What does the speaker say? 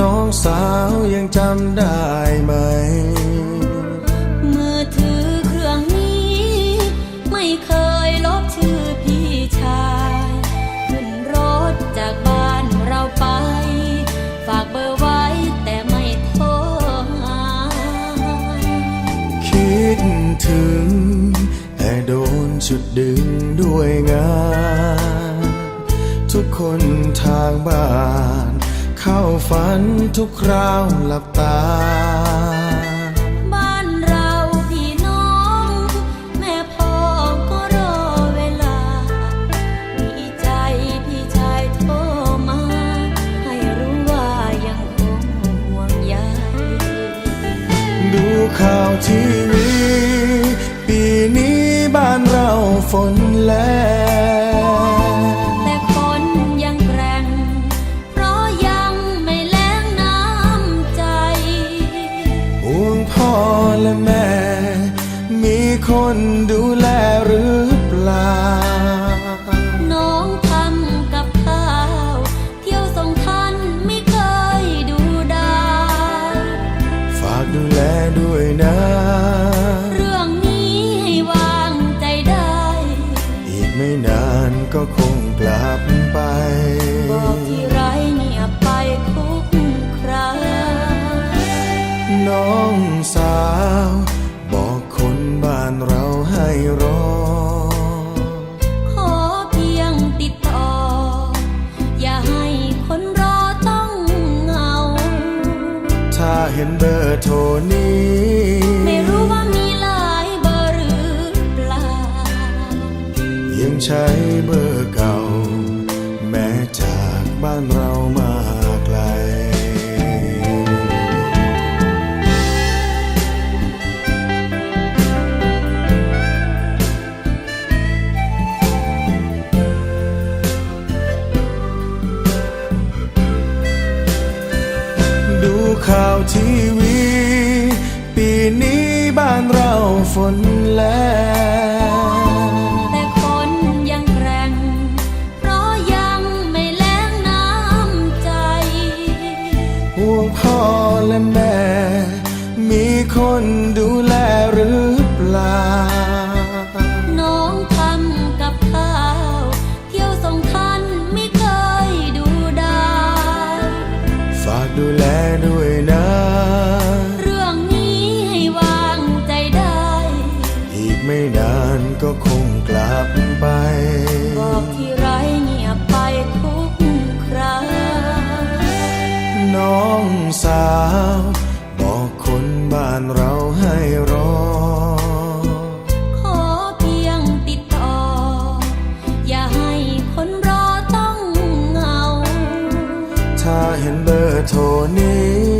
น้องสาวยังจำได้ไหม มือถือเครื่องนี้ ไม่เคยลบชื่อพี่ชายขึ้นรถจากบ้านเราไป ฝากเบอร์ไว้แต่ไม่โทรหาคิดถึง แต่โดนชุดดึงด้วยงาน ทุกคนทางบ้าน เข้าฝันทุกคราวหลับตา บ้านเราพี่น้อง แม่พ่อก็รอเวลา มีใจพี่ชายโทรมา ให้รู้ว่ายังคงห่วงใย ดูข่าวทีวี ปีนี้บ้านเราฝนแรง คนดูแลหรือเปล่า น้องทำกับข้าว เที่ยวส่งท่านไม่เคยดูได้ฝากดูแลด้วยนะ เรื่องนี้ให้วางใจได้ อีกไม่นานก็คงกลับไป บอกที่ไรเงียบไปทุกคราน้องสาว รอ ขอเพียงติดต่อ อย่าให้คนรอต้องเหงา ถ้าเห็นเบอร์โทรนี้ ไม่รู้ว่ามีหลายเบอร์หรือเปล่า ยังใช้เบอร์เก่า แม้จากบ้านเรา ทีวี ปีนี้บ้านเราฝนแรงแต่คนยังแกร่ง เพราะยังไม่แล้งน้ำใจ ห่วงพ่อและแม่ มีคนดูแลานก็คงกลับไป บอกที่ไรเงียบไปทุกคราน้องสาว บอกคนบ้านเราให้รอ ขอเพียงติดต่อ อย่าให้คนรอต้องเหงา ถ้าเห็นเบอร์โทรนี้